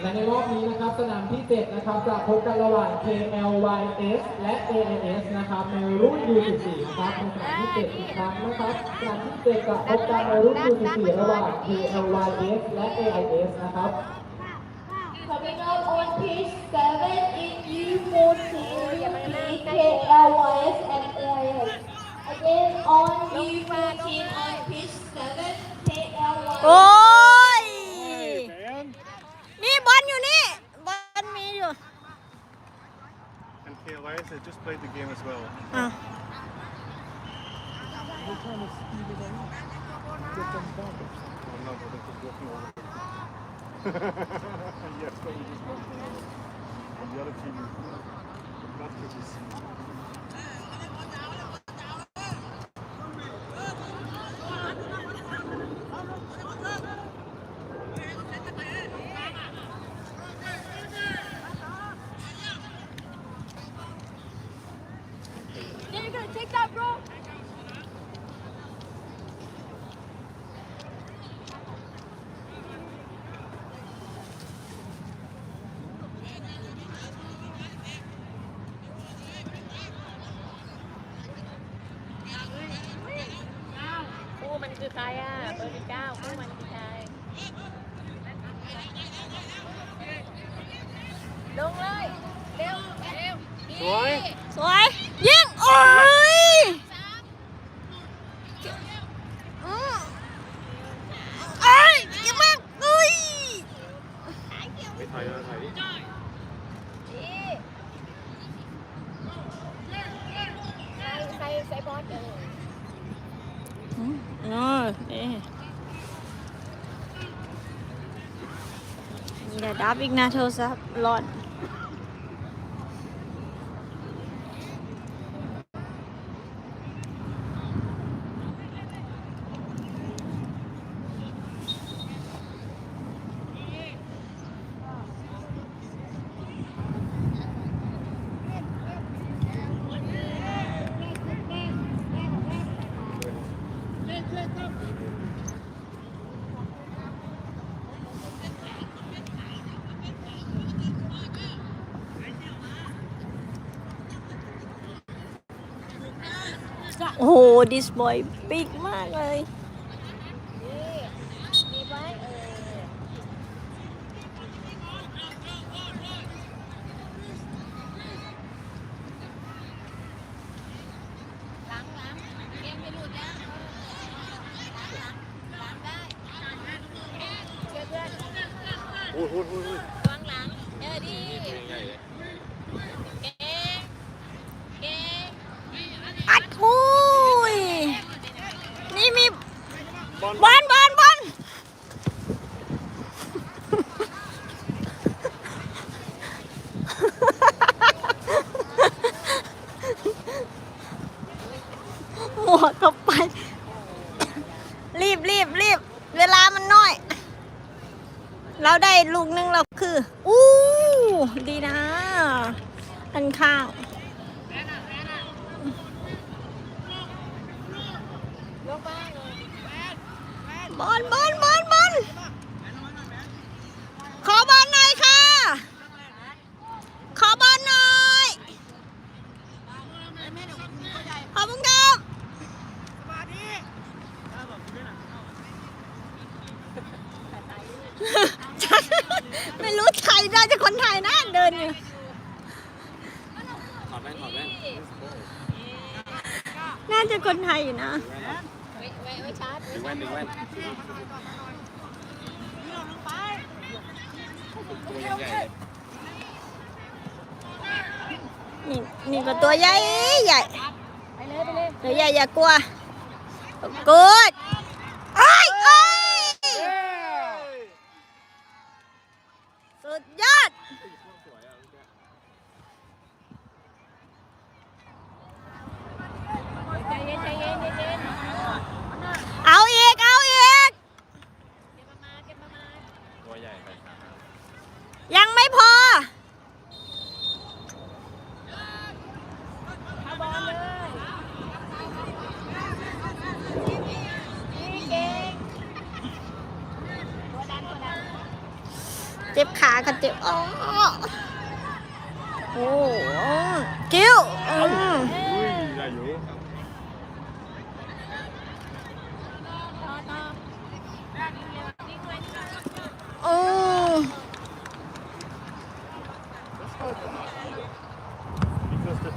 และในรอบนี้นะครับสนามที่ 7 นะครับจะพบกันระหว่าง KLYS และ AIS นะครับในรุ่น U14 นะครับในสนามที่ 7 อีกครั้งนะครับสนามที่ 7 จะพบกันในรุ่น U14 ระหว่าง KLYS และ AIS นะครับ Coming up on page 7 in U14, KLYS and AIS. Again on U14 on page 7, KLYS. And KLIS has just played the game as well. Oh no, but they're just walking over. yes, but we just walking over. And the other team, not to be seen. มันคือใครอะเบอร์สิบเก้าคู่มันคือใคร ลงเลย เร็ว เร็ว สวย สวย ยิง โอ้ยอืมเอ้ยเยิงมากเอ้ย ไม่ถ่ายนะถ่ายดิ ใส่ใส่ใส่บอลเออ เออนี่ อย่าดับอีกนะโทรศัพท์ร้อน โอ้โหดิสบอยปิกมากเลยนี่มีไว้เออ หลังหลังเกมไม่หลุดนะหลังได้เชื่อเพื่อน พูดพูดพูดพูด วางหลัง เออดีเก่งเก่ง อัดคุยนี่มี บอล บอลบอลบอล หัวเข้าไป รีบรีบรีบเวลามันน้อย เราได้ลูกหนึงเราคือ อู้ดีนะ อันข้างยกบ้างเลยบอลบอลบอลบอลขอบอลหน่อยค่ะ ขอบอลหน่อย ขอบคุณครับฉันไม่รู้ไทยน่าจะคนไทย นะเดินอยู่ ถอดแว่นถอดแว่นน่าจะคนไทยอยู่นะ ไว้ไว้ไว้ชาร์จดึงแว่นดึงแว่นตัวใหญ่ๆเลยนี่นี่ก็ตัวใหญ่ใหญ่ ไปเลยไปเลยตัวใหญ่อย่ากลัวกูดเอ้ยเอ้ยสุดยอด ใจเย็นใจเย็นใจเย็น เอาอีก เอาอีก เก็บมาเก็บมา ตัวใหญ่ไป ยังไม่พอ เอาบอลเลย เจ็บขาก็เจ็บอ๋อโอ้กิ้วอืม Oui, là, yo. อืม Because the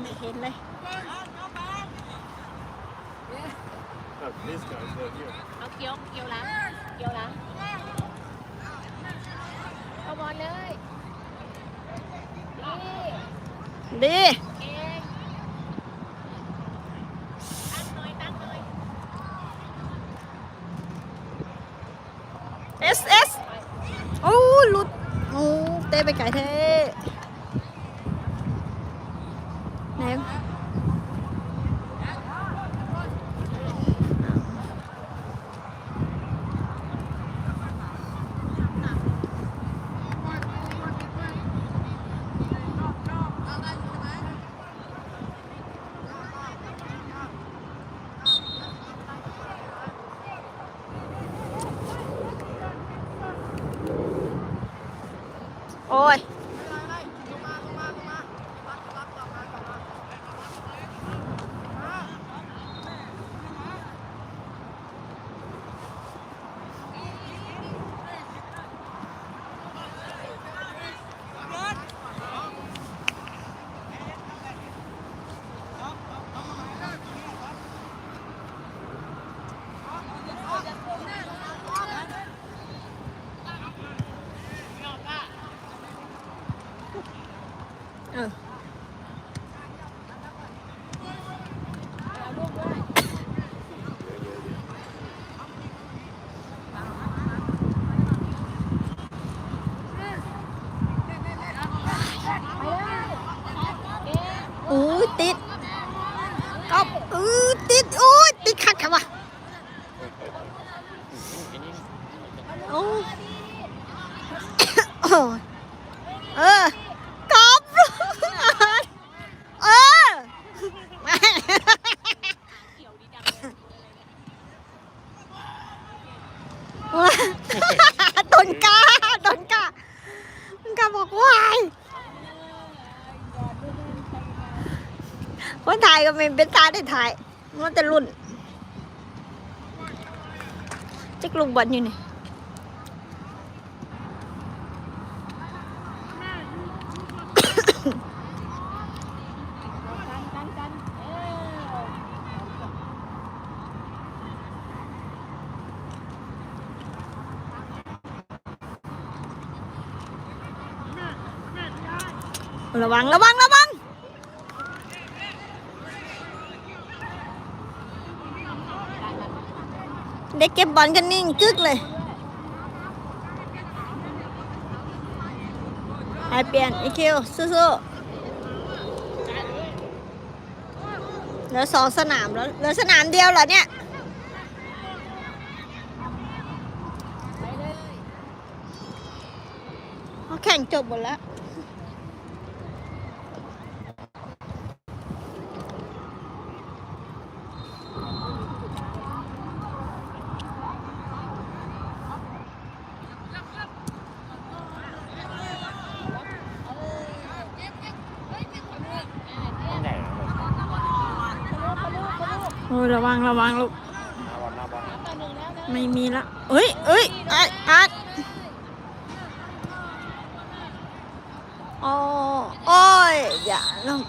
ไม่เห็นเลย Look, these guys, they're here. เอาเกี๊ยวเกี๊ยวล้างเกี๊ยวล้างเข้าบอลเลยนี่ดีเองตั้งหน่อยตั้งหน่อยเอสเอสโอ้หลุดโอ้เตะไปไกลเท่ไหน โอ้ย เออ อู้ยติดก๊อบอือติดอู้ยติดขัดค่ะวะโอ้โอ้ยเออก๊อบเออต้นกล้าต้นกล้าต้นกล้าบอกวาย คนถ่าย ก็ไม่เป็นตาได้ถ่ายมันแต่รุ่นจิกลูกบอลอยู่นี่ระวังระวังระวัง ได้เก็บบอลกันนิ่งกึกเลยไปเปลี่ยนอีคิวสู้ๆเหลือสองสนามแล้วเหลือสนามเดียวเหรอเนี่ยเขาแข่งจบหมดแล้ว อ้ยระวังระวังลูก ไม่มีละเอ้ยเอ้ยอัดอัดโอ้โอ้ยอย่าลง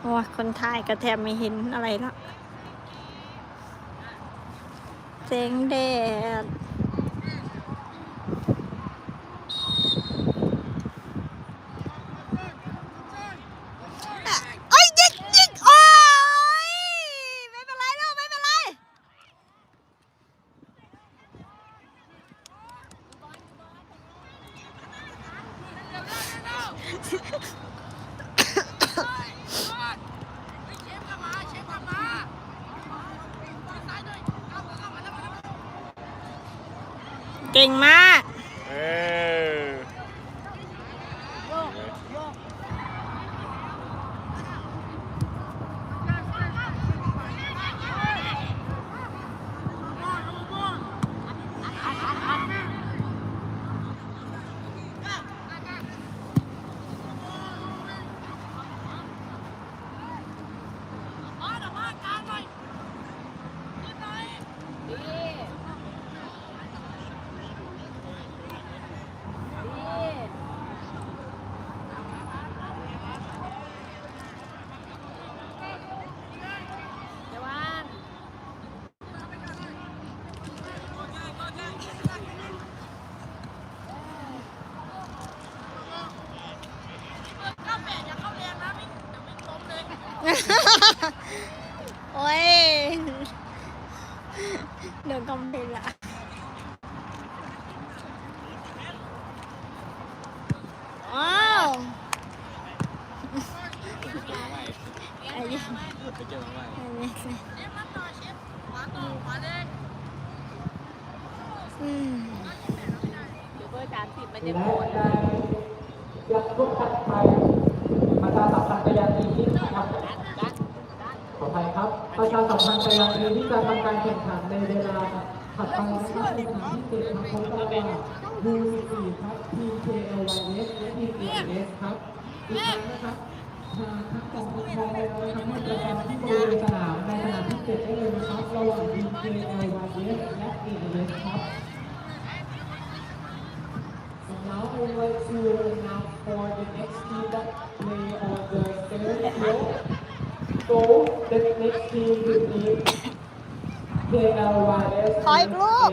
โอ้ยคนไทยก็แทบไม่เห็นอะไรละ แสงแดดอะโอ้ยยิงยิงโอ้ยไม่เป็นไรลูกไม่เป็นไร โก่งมาก เออ เดี๋ยวว่าง โอ้ยเดินกำเพลละว้าวไอ้เหี้ยไอ้เหี้ยอืม เดี๋ยวเบอร์สามสิบมันจะ และ โกรธ ได้ยักษ์ทุกท่านไปประชาสัมพันธ์ไปยังทีมที่ครับขออภัยครับ ประชา สัมพันธ์ไปยังทีมที่จะทำการแข่งขันในเวลาถัดไปนะครับในสนามที่เจ็ดครับพบกันระหว่าง U14 ครับทีม KLYS และทีม AS ครับอีกครั้งนะครับทางทั้งสองทีมมองไปแล้วนะครับให้ประจำที่บริเวณสนามในสนามที่เจ็ดได้เลยนะครับระหว่างทีม KLYS และ AS ครับ Now I would like to announce for the next team that play on the seventh field. So the next team will be KLYS. ขออีกลูก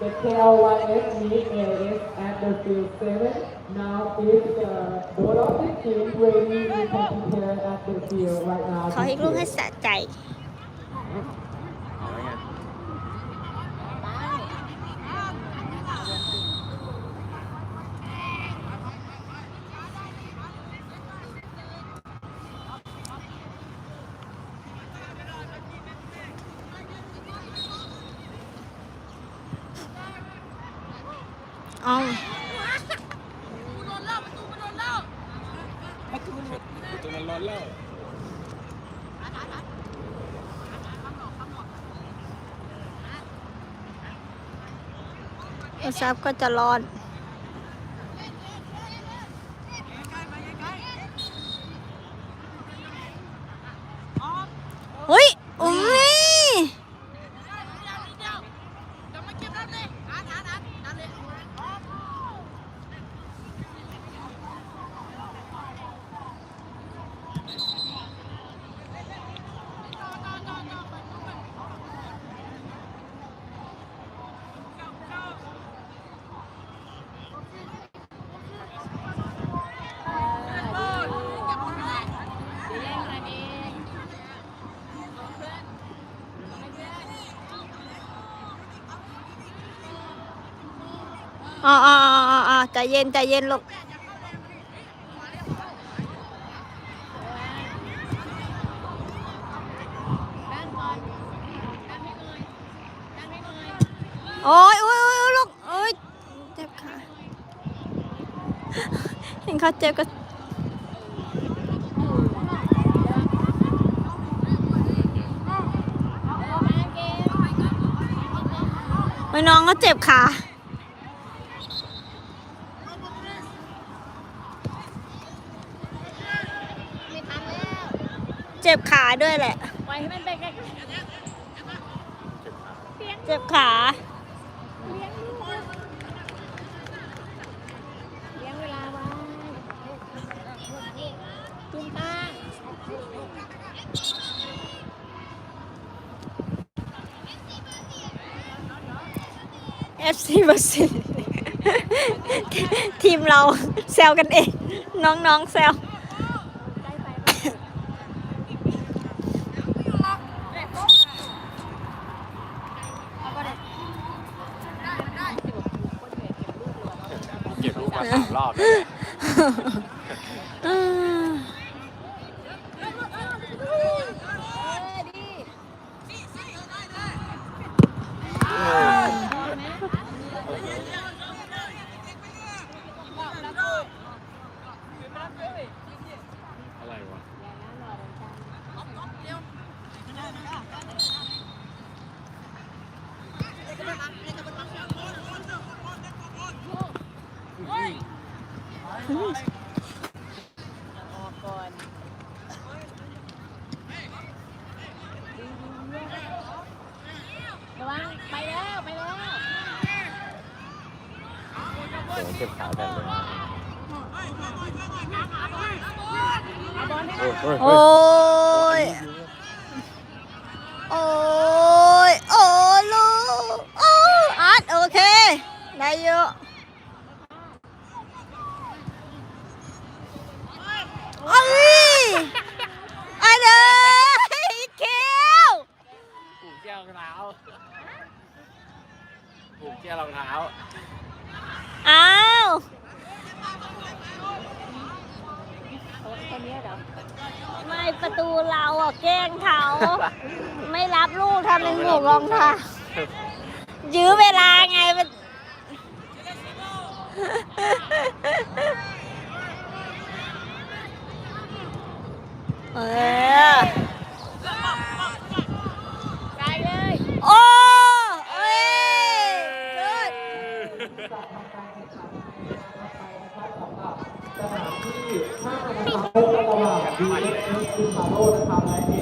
The KLYS meet AS at the field seven. Now if the both of the team ready, we can prepare at the field right now. ขออีกลูกให้สะใจเอา โอซับก็จะร้อน เฮ้ยโอ้ย เดี๋ยวแย่งกันเอง อ๋ออ๋ออ๋ออ๋อใจเย็นใจเย็นลูกด้านบอลด้านไม่เอ่ยเอ่ยโอ้ยโอ้ยโอ้ยลูกโอ้ยเจ็บขาเห็นเขาเจ็บก็มาเกมโอ้ยน้องก็เจ็บขา ไม่ทันแล้ว เจ็บขาด้วยแหละปล่อยให้มันไปไกลเจ็บขาเลี้ยงลูกเลี้ยงเวลาไว้จุ่มตา FC เบอร์สี่ทีมเราแซวกันเอง น้องๆแซว เก็บลูก มาสามรอบแล้วเนี่ย อืม เอ ออกก่อน ลังไปแล้วไปแล้วเดี๋ยวเก็บขากันเลยเอาบโอ้ยโอ้ยโอ้ยโอ้ยลูกโอ้อาร์ตโอเคได้เยอะเอ้ยอันเด้ยเขียว ผูกแก้วรองเท้า ผูกแก้วรองเท้า อ้าวคนนี้เหรอไม่ประตูเราอะแกล้งเขาไม่รับลูกทำเป็นหมูรองเท้ายื้อเวลาไงมันเออ ไปเลย โอ้เอ้ยเลิศ จะ ทำการแข่งขันในนะครับสำหรับสนามที่ห้านะครับพบกันระหว่าง BSS คูคาโรนะครับและ FC นะครับ